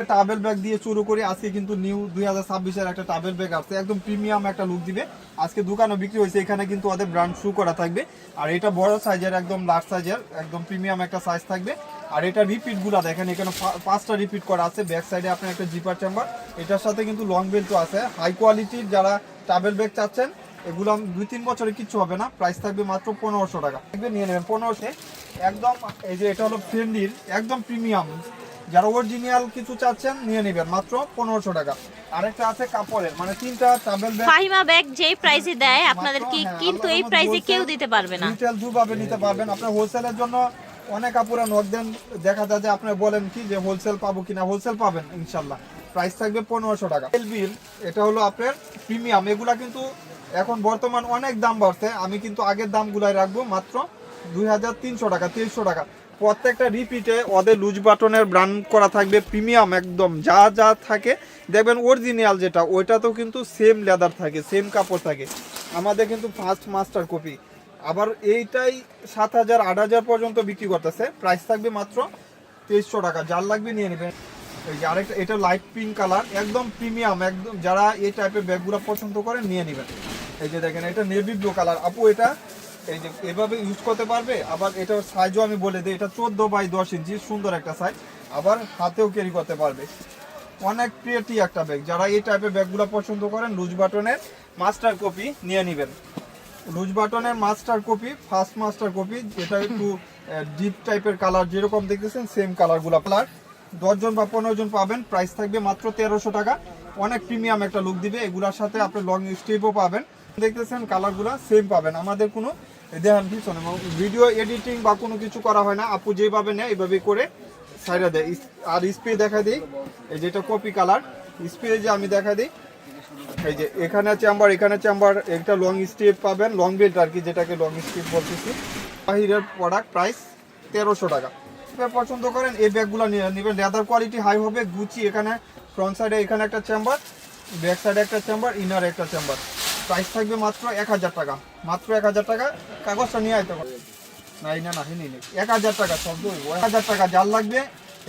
টাবেল bag দিয়ে শুরু করি। আজকে কিন্তু নিউ দুই হাজার ছাব্বিশের একটা টাবেল ব্যাগ আসছে। একদম প্রিমিয়াম একটা লুক দিবে। আজকে দোকানে বিক্রি হয়েছে। এখানে কিন্তু ওদের ব্র্যান্ড শু করা থাকবে। আর এটা বড় সাইজের একদম লার্জ সাইজের একদম প্রিমিয়াম একটা সাইজ থাকবে। আর এটা রিপিটগুলা দেখেন, এখানে পাঁচটা রিপিট করা আছে। ব্যাক সাইডে আপনার একটা জিপার চেম্বার এটার সাথে কিন্তু লং বেল্টও আছে। হাই কোয়ালিটির যারা টাবেল ব্যাগ চাচ্ছেন, এগুলো দুই তিন বছরে কিচ্ছু হবে না। প্রাইস থাকবে মাত্র পনেরোশো টাকা। নিয়ে নেবেন। পনেরোশো, একদম এই যে এটা হলো ফ্রেন্ডির একদম প্রিমিয়াম যারা অরিজিনাল কিছু চাচ্ছেন নিয়ে নেবেন। মাত্র পনেরোশো টাকা। আরেকটা আছে কাপড়ের মানে তিনটা ট্রাভেল ব্যাগ ফাহিমা ব্যাগ যেই প্রাইসে দেয় আপনাদের কি হ্যাঁ, কিন্তু এই প্রাইসে কেউ দিতে পারবে না। রিটেল দুভাবে নিতে পারবেন। আপনার হোলসেলের জন্য অনেক কাপড়ে নক দেন। দেখা যায় যে আপনি বলেন কি যে হোলসেল পাবো কিনা। হোলসেল পাবেন ইনশাল্লাহ প্রাইস থাকবে পনেরোশো টাকা। বিল এটা হলো আপনার প্রিমিয়াম এগুলা কিন্তু এখন বর্তমান অনেক দাম বাড়ছে। আমি কিন্তু আগের দামগুলাই রাখব মাত্র দুই হাজার তিনশো টাকা তিনশো টাকা। প্রত্যেকটা রিপিটে ওদের লুজ বাটনের ব্র্যান্ড করা থাকবে প্রিমিয়াম একদম। যা যা থাকে, দেখবেন অরিজিনাল যেটা, ওইটাতেও কিন্তু সেম লেদার থাকে সেম কাপড় থাকে। আমাদের কিন্তু ফার্স্ট মাস্টার কপি আবার এইটাই সাত হাজার, আট হাজার পর্যন্ত বিক্রি করতেছে। প্রাইস থাকবে মাত্র তেইশশো টাকা। যার লাগবে নিয়ে নেবেন। এই আরেকটা, এটা লাইট পিঙ্ক কালার একদম প্রিমিয়াম একদম। যারা এই টাইপের ব্যাগগুলো পছন্দ করেন, নিয়ে নেবেন। এই যে দেখেন, এটা নেভি ব্লু কালার আপু, এটা এই যে এভাবে ইউজ করতে পারবে, আবার এটার সাইজও আমি বলে দিই, এটা চোদ্দ বাই দশ ইঞ্চি সুন্দর একটা সাইজ আবার হাতেও ক্যারি করতে পারবে। অনেক প্রিয়টি একটা ব্যাগ যারা এই টাইপের ব্যাগগুলো পছন্দ করেন লুজ বাটনের মাস্টার কপি নিয়ে নেবেন। লুজ বাটনের master copy first master copy যেটা একটু ডিপ টাইপের কালার যেরকম দেখতেছেন সেম কালারগুলো কালার দশজন বা পনেরো জন পাবেন প্রাইস থাকবে মাত্র তেরোশো টাকা। অনেক প্রিমিয়াম একটা লুক দিবে, এগুলোর সাথে আপনি লং স্টেপও পাবেন। দেখতেছেন কালারগুলো সেম পাবেন। আমাদের কোনো দেখেন ভিডিও এডিটিং বা কোনো কিছু করা হয় না। আপু যেভাবে নেয় এইভাবে করে সাইডে দেয়। আর স্প্রে দেখা দিই। এই যেটা কপি কালার স্প্রে যে আমি দেখা দিই, এই যে এখানে চেম্বার এখানে চেম্বার একটা লং স্টেপ পাবেন লং বেল্ট আর কি, যেটাকে লং স্টেপ বলতেছি। বাহিরের প্রোডাক্ট প্রাইস তেরোশো টাকা। পছন্দ করেন, এই ব্যাগগুলো নেবেন। লেদার কোয়ালিটি হাই হবে গুচি এখানে ফ্রন্ট সাইডে এখানে একটা চেম্বার ব্যাক সাইডে একটা চেম্বার ইনার একটা চেম্বার প্রাইস থাকবে মাত্র এক হাজার টাকা। মাত্র এক হাজার টাকা কাগজটা নিয়ে আইতে পারবে নাই না না হিনি এক হাজার টাকা শব্দ এক হাজার টাকা যার লাগবে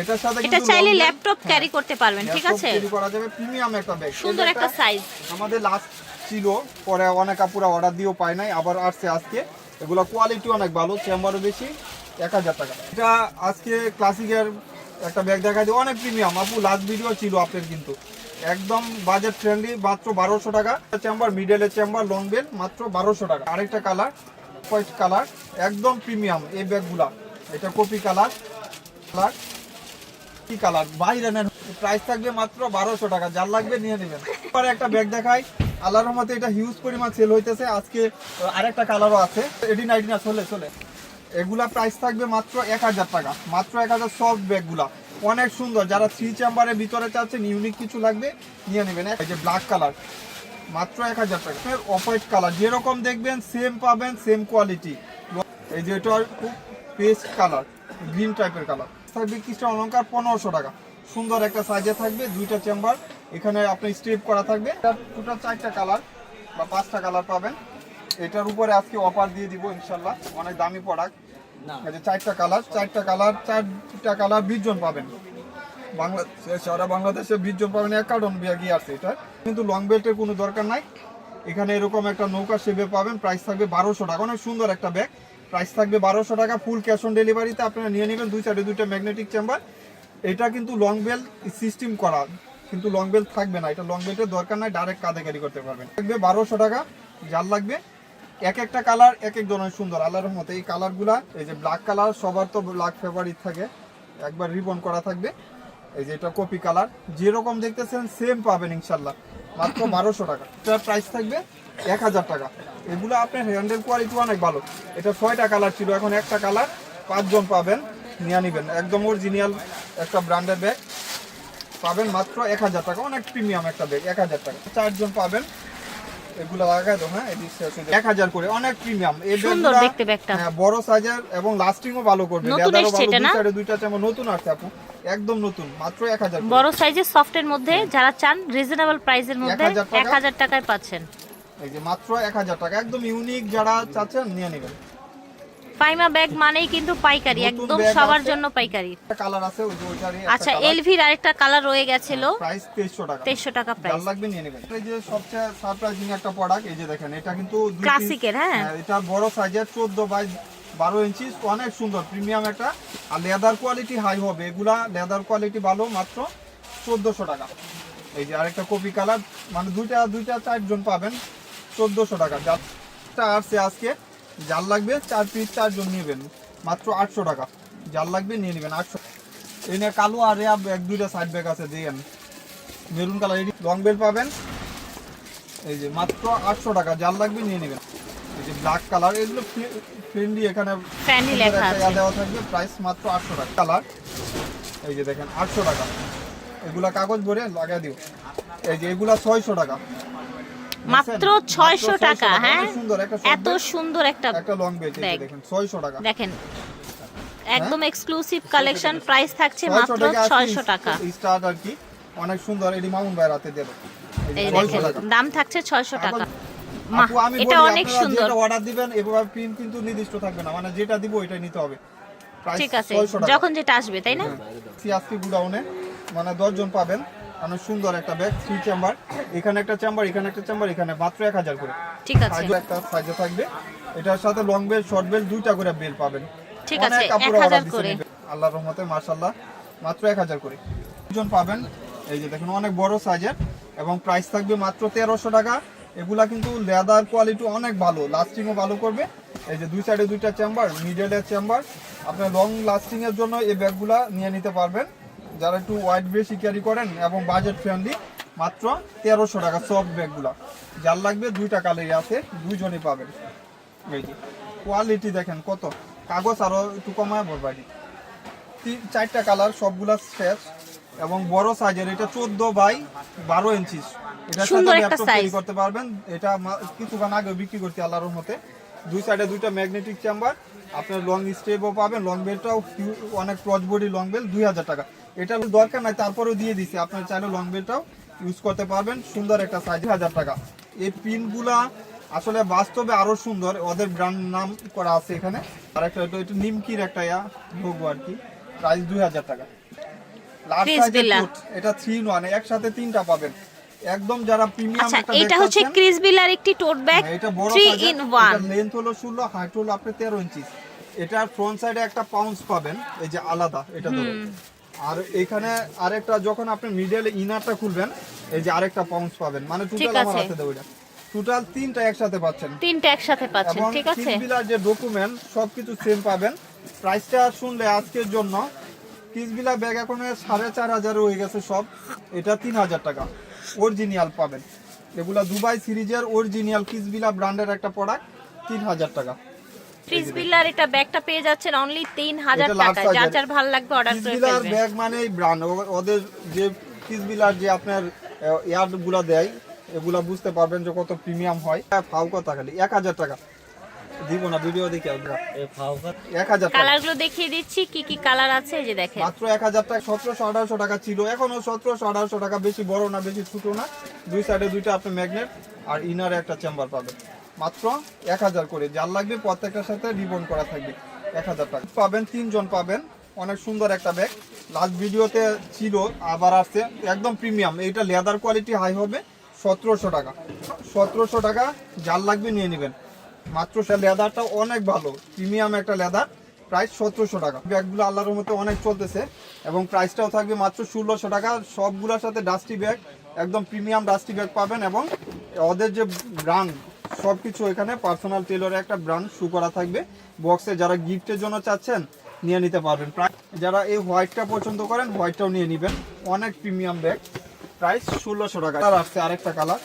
এটার সাথে এটা চাইলে ল্যাপটপ। ক্যারি করতে পারবেন ঠিক আছে? ক্যারি করা যাবে প্রিমিয়াম একটা ব্যাগ সুন্দর একটা সাইজ আমাদের লাস্ট ছিল পরে অনেক আপুরা অর্ডার দিয়েও পায় নাই আবার আসছে আজকে। এগুলো কোয়ালিটি অনেক ভালো চেম্বারও বেশি এক হাজার টাকা। এটা আজকে ক্লাসিকের একটা ব্যাগ দেখা দিই অনেক প্রিমিয়াম আপু লাস্ট ভিডিও ছিল আপনার কিন্তু। একদম বাজেট ফ্রেন্ডলি মাত্র বারোশো টাকা। চেম্বার মিডলের চেম্বার লং বেল মাত্র বারোশো টাকা। আরেকটা কালার হোয়াইট কালার একদম প্রিমিয়াম এই ব্যাগগুলা। এটা কপি কালার কালার কি কালার বাইরে নেন। প্রাইস থাকবে মাত্র বারোশো টাকা, যার লাগবে নিয়ে নেবেন। পরে একটা ব্যাগ দেখাই। আল্লাহর রহমতে এটা হিউজ পরিমাণ সেল হইতেছে। আজকে আরেকটা কালারও আছে। এডি নাইটি না, চলে চলে। এগুলা প্রাইস থাকবে মাত্র এক হাজার টাকা। মাত্র এক হাজার সব ব্যাগগুলা অনেক সুন্দর। যারা থ্রি চেম্বারের ভিতরে চাচ্ছেন ইউনিক কিছু লাগবে, নিয়ে নেবেন। এই যে ব্ল্যাক কালার মাত্র এক হাজার টাকা। অফ হোয়াইট কালার যেরকম দেখবেন সেম পাবেন সেম কোয়ালিটি এই যে এটা খুব পেস্ট কালার গ্রিন টাইপের কালার থাকবে কৃষ্ণ অলঙ্কার পনেরোশো টাকা। সুন্দর একটা সাইজে থাকবে, দুইটা চেম্বার এখানে আপনি স্টেপ করা থাকবে। টোটাল চারটা কালার বা পাঁচটা কালার পাবেন। এটার উপরে আজকে অফার দিয়ে দিব, ইনশাল্লাহ। অনেক দামি প্রোডাক্ট যে চারটা কালার চারটা কালার চারটা কালার বিশ পাবেন। বাংলাদেশে সারা বাংলাদেশে বিশ জন পাবেন, এক কার্টন ব্যাগই আছে এটা। কিন্তু লং বেল্টের কোনো দরকার নাই। এখানে এরকম একটা নৌকা শেপে পাবেন প্রাইস থাকবে বারোশো টাকা। অনেক সুন্দর একটা ব্যাগ প্রাইস থাকবে বারোশো টাকা ফুল ক্যাশ অন ডেলিভারিতে আপনারা নিয়ে নেবেন দুই সাইডে দুইটা ম্যাগনেটিক চেম্বার এটা কিন্তু লং বেল সিস্টেম করা, কিন্তু লং বেল থাকবে না। এটা লং বেল্টের দরকার নাই ডাইরেক্ট কাঁধে ক্যারি করতে পারবেন। থাকবে বারোশো টাকা যার লাগবে। এক একটা কালার, এক এক ধরনের সুন্দর। আল্লাহর রহমতে এই কালারগুলা, এই যে ব্ল্যাক কালার সবার তো ব্ল্যাক ফেভারিট থাকে। একবার রিবন করা থাকবে। এই যে এটা কপি কালার যেরকম দেখতেছেন সেম পাবেন ইনশাল্লাহ মাত্র বারোশো টাকা। এটার প্রাইস থাকবে এক হাজার টাকা। এগুলো আপনার হ্যান্ডেল কোয়ালিটি অনেক ভালো। এটা ছয়টা কালার ছিল, এখন একটা কালার পাঁচজন পাবেন, নিয়ে নেবেন। একদম অরিজিনাল একটা ব্র্যান্ডের ব্যাগ পাবেন মাত্র এক হাজার টাকা। অনেক প্রিমিয়াম একটা ব্যাগ এক হাজার টাকা। চারজন পাবেন। এগুলো লাগাই তো হ্যাঁ? হয়ে এক হাজার করে অনেক প্রিমিয়াম এই সুন্দর দেখতে ব্যাগটা। হ্যাঁ, বড় সাইজের এবং লাস্টিংও ভালো করবে। নতুন এসছে এটা না? দুইটা চেমন নতুন আসছে আপু। একদম নতুন মাত্র এক হাজার করে। বড় সাইজের সফটের মধ্যে যারা চান রিজনেবল প্রাইসের মধ্যে 1000 এক হাজার টাকায় পাচ্ছেন। এই যে মাত্র এক হাজার টাকা। একদম ইউনিক যারা চাচ্ছেন নিয়ে নেবেন। ফাইমা ব্যাগ মানেই কিন্তু পাইকারি একদম সবার জন্য পাইকারি। কালার আছে আচ্ছা এলভির আরেকটা কালার রয়ে গেছিল। প্রাইস 2300 টাকা। তেইশশো টাকা যার প্রাইস লাগবে নিয়ে নেবেন। এই যে সবচেয়ে সারপ্রাইজিং একটা প্রোডাক্ট এই যে দেখেন এটা কিন্তু ক্লাসিকের হ্যাঁ। এটা বড় সাইজের 14 বাই 12 ইঞ্চি অনেক সুন্দর প্রিমিয়াম একটা। আর লেদার কোয়ালিটি হাই হবে। এগুলা লেদার কোয়ালিটি ভালো মাত্র 1400 টাকা। এই যে আরেকটা কপি কালার মানে দুইটা দুইটা চারজন পাবেন 1400 টাকা। যারটা আসছে আজকে যার লাগবে চার পিস চারজন নেবেন মাত্র 800 টাকা। জাল লাগবে নিয়ে নেবেন 800 এই নিয়ে কালো আর এক দুইটা সাইড ব্যাগ আছে দেখেন। মেরুন কালার এটি লং বেল পাবেন। এই যে মাত্র আটশো টাকা জাল লাগবে নিয়ে নেবেন। এই যে ব্ল্যাক কালার এগুলো ফ্রেন্ডলি এখানে Friendly লেখা আছে। দেওয়া থাকবে প্রাইস মাত্র আটশো টাকা। কালার এই যে দেখেন আটশো টাকা। এগুলা কাগজ ভরে লাগাই দিও। এই যে এগুলা ছয়শো টাকা। মাত্র দেখছেন? ছয়শো 600 টাকা হ্যাঁ? এত সুন্দর একটা এত একটা একটা লং ব্যাগ। দেখেন টাকা। দেখেন একদম এক্সক্লুসিভ কালেকশন প্রাইস থাকছে মাত্র টাকা ছয়শো টাকা। স্টার্ট আর কি অনেক সুন্দর মামুন ভাইয়ের হাতে দেবে। দাম থাকছে ছয়শো টাকা। মা এটা অনেক সুন্দর। অর্ডার দিবেন এভাবে পিন কিন্তু নির্দিষ্ট থাকবে না। মানে যেটা দিব ওইটাই নিতে হবে। ঠিক আছে যখন যেটা আসবে তাই না? সিএসপি গুডাউনে মানে দশজন পাবেন। অনেক সুন্দর একটা ব্যাগ থ্রি চেম্বার এখানে একটা চেম্বার এখানে একটা চেম্বার এখানে মাত্র এক হাজার করে। ঠিক আছে। একটা সাইজে থাকবে। এটার সাথে লং বেল শর্ট বেল দুইটা করে বেল পাবেন। ঠিক আছে, কাপড় 1000 order দিছে করে। নেবেন। আল্লাহর রহমতে মাশাআল্লাহ মাত্র এক হাজার করে। দুজন পাবেন এই যে দেখুন অনেক বড় সাইজের এবং প্রাইস থাকবে মাত্র তেরোশো টাকা। এগুলা কিন্তু লেদার কোয়ালিটি অনেক ভালো লাস্টিংও ভালো করবে। এই যে দুই সাইডে দুইটা চেম্বার মিডলের চেম্বার আপনার লং লাস্টিং এর জন্য এই ব্যাগগুলা নিয়ে নিতে পারবেন। যারা একটু ওয়াইড বেশি ক্যারি করেন এবং বাজেট ফ্রেন্ডলি মাত্র তেরোশো টাকা সফট ব্যাগগুলা যার লাগবে দুইটা কালারই আছে দুইজনই পাবেন। এই যে কোয়ালিটি দেখেন কত। কাগজ আরও একটু কমায় বলবাড়ি তিন চারটা কালার সবগুলা শেষ এবং বড় সাইজের এটা চোদ্দ বাই বারো ইঞ্চি এটা size। করতে পারবেন। এটা কিছুক্ষণ আগে বিক্রি করতে আল্লাহর মতে দুই সাইডে দুইটা ম্যাগনেটিক চেম্বার আপনার লং স্টেপও পাবেন লং বেলটাও অনেক ক্রস বডি লং বেল দুই হাজার টাকা। এটা দরকার নাই তারপরেও দিয়ে দিছি। আপনার চাইলে লং বেলটাও ইউজ করতে পারবেন। সুন্দর একটা সাইজ হাজার টাকা। এই পিনগুলা আসলে বাস্তবে আরও সুন্দর ওদের ব্র্যান্ড নাম করা আছে এখানে। আর একটা এটা এটা নিমকির একটা ইয়া লোগো আর কি। প্রাইস দুই হাজার টাকা। Chris সাইজের। কোট এটা থ্রি ওয়ান একসাথে তিনটা পাবেন। একদম যারা প্রিমিয়াম আচ্ছা একটা এটা হচ্ছে ক্রিস বিলার একটি টোট ব্যাগ হ্যাঁ, এটা বড় থ্রি ইন ওয়ান লেন্থ হলো ষোলো হাইট হলো আপনি তেরো ইঞ্চি এটার ফ্রন্ট সাইডে একটা পাউন্স পাবেন এই যে আলাদা এটা ধরো আর এখানে আরেকটা যখন আপনি মিডল ইনারটা খুলবেন এই যে আরেকটা পাউন্স পাবেন। মানে টোটাল আমার। হাতে দেবো এটা। টোটাল তিনটা একসাথে পাচ্ছেন। তিনটে একসাথে পাচ্ছেন ঠিক আছে? কিসবিলার যে ডকুমেন্ট সবকিছু সেম পাবেন। প্রাইসটা শুনলে আজকের জন্য কিসবিলা ব্যাগ এখন সাড়ে চার হাজার হয়ে গেছে সব। এটা তিন হাজার টাকা। অরিজিনাল পাবেন। এগুলা দুবাই সিরিজের অরিজিনাল কিসবিলা ব্র্যান্ডের একটা প্রোডাক্ট তিন হাজার টাকা। ক্রিস বিলার এটা ব্যাগটা পেয়ে যাচ্ছেন অনলি তিন হাজার এটা large টাকায়। যার যার ভালো লাগবে অর্ডার করে ফেলবেন। ব্যাগ মানে ব্র্যান্ড ওদের যে কিসবিলার যে আপনার ইয়ার্ডগুলা দেয় এগুলা বুঝতে পারবেন যে কত প্রিমিয়াম হয়। ফাউ এক হাজার টাকা। দিব না ভিডিও দেখে এক হাজার টাকা। কালার দেখিয়ে দিচ্ছি কি কি কালার আছে এই যে দেখেন। মাত্র এক হাজার টাকা সতেরোশো আঠারোশো টাকা ছিল। এখনও সতেরোশো আঠারোশো টাকা বেশি বড় না বেশি ছোট না। দুই সাইডে দুইটা আপনি ম্যাগনেট আর ইনারে একটা চেম্বার পাবেন। মাত্র এক হাজার করে। যার লাগবে প্রত্যেকটার সাথে রিবন করা থাকবে এক হাজার টাকা। পাবেন, তিনজন পাবেন। অনেক সুন্দর একটা ব্যাগ লাস্ট ভিডিওতে ছিল, আবার আসছে। একদম প্রিমিয়াম এইটা লেদার কোয়ালিটি হাই হবে, সতেরোশো টাকা। সতেরোশো টাকা, যার লাগবে নিয়ে নেবেন। মাত্র সে লেদারটা অনেক ভালো। প্রিমিয়াম একটা লেদার প্রাইস সতেরোশো টাকা। ব্যাগগুলো আল্লাহর মতো অনেক চলতেছে এবং প্রাইসটাও থাকবে মাত্র ষোলোশো টাকা। সবগুলোর সাথে ডাস্টি ব্যাগ একদম প্রিমিয়াম ডাস্টি ব্যাগ পাবেন এবং ওদের যে ব্র্যান্ড সব কিছু এখানে পার্সোনাল টেলরের একটা ব্র্যান্ড শু করা থাকবে। বক্সে যারা গিফটের জন্য চাচ্ছেন নিয়ে নিতে পারবেন। যারা এই হোয়াইটটা পছন্দ করেন হোয়াইটটাও নিয়ে নেবেন। অনেক প্রিমিয়াম ব্যাগ প্রাইস ষোলোশো টাকা। কালার আসছে আরেকটা কালার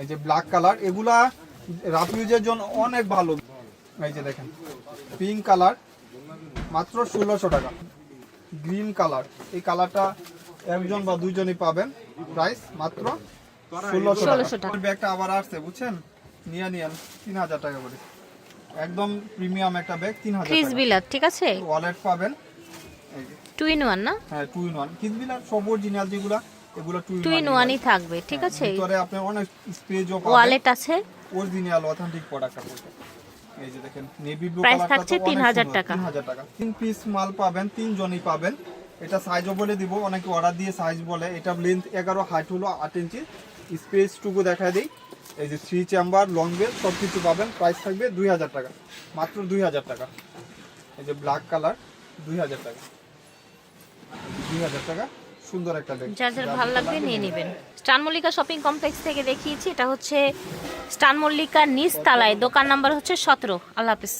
এই যে ব্ল্যাক কালার এগুলা রাফ ইউজের জন্য অনেক ভালো। এই যে দেখেন পিঙ্ক কালার মাত্র ষোলোশো টাকা। গ্রিন কালার এই কালারটা একজন বা দুইজনই পাবেন। প্রাইস মাত্র ষোলোশো টাকা। টাকা। ব্যাগটা আবার আসছে বুঝছেন? নিয়ে নিয়েন তিন হাজার টাকা করে। একদম প্রিমিয়াম একটা ব্যাগ তিন হাজার ক্রিস বিলার ঠিক আছে? ওয়ালেট পাবেন টু ইন ওয়ান না? হ্যাঁ টু ইন ওয়ান। কিসবিলার সব অরিজিনাল যেগুলা এগুলো টু ইন ওয়ানই থাকবে ঠিক আছে? ভিতরে আপনি অনেক স্পেজও পাবেন। ওয়ালেট আছে? অরিজিনাল অথেন্টিক প্রোডাক্ট আপনাদের এই যে দেখেন নেভি ব্লু Price থাকছে 3000 টাকা। তিন হাজার টাকা। তিন পিস মাল পাবেন তিনজনই পাবেন। এটা সাইজও বলে দিব অনেকে অর্ডার দিয়ে সাইজ বলে। এটা লেন্থ এগারো হাইট হলো আট ইঞ্চি স্পেসটুকু দেখা দিই। এই যে থ্রি চেম্বার লং বেল সব কিছু পাবেন। প্রাইস থাকবে দুই হাজার টাকা। মাত্র দুই হাজার টাকা। এই যে ব্ল্যাক কালার দুই হাজার টাকা। দুই হাজার টাকা। সুন্দর একটা ব্যাগ যার যার ভালো লাগবে নিয়ে নেবেন। স্টান মল্লিকা শপিং কমপ্লেক্স থেকে দেখিয়েছি। এটা হচ্ছে স্টান মল্লিকা নিচ তালায় দোকান নাম্বার হচ্ছে সতেরো। আল্লাহ হাফিজ।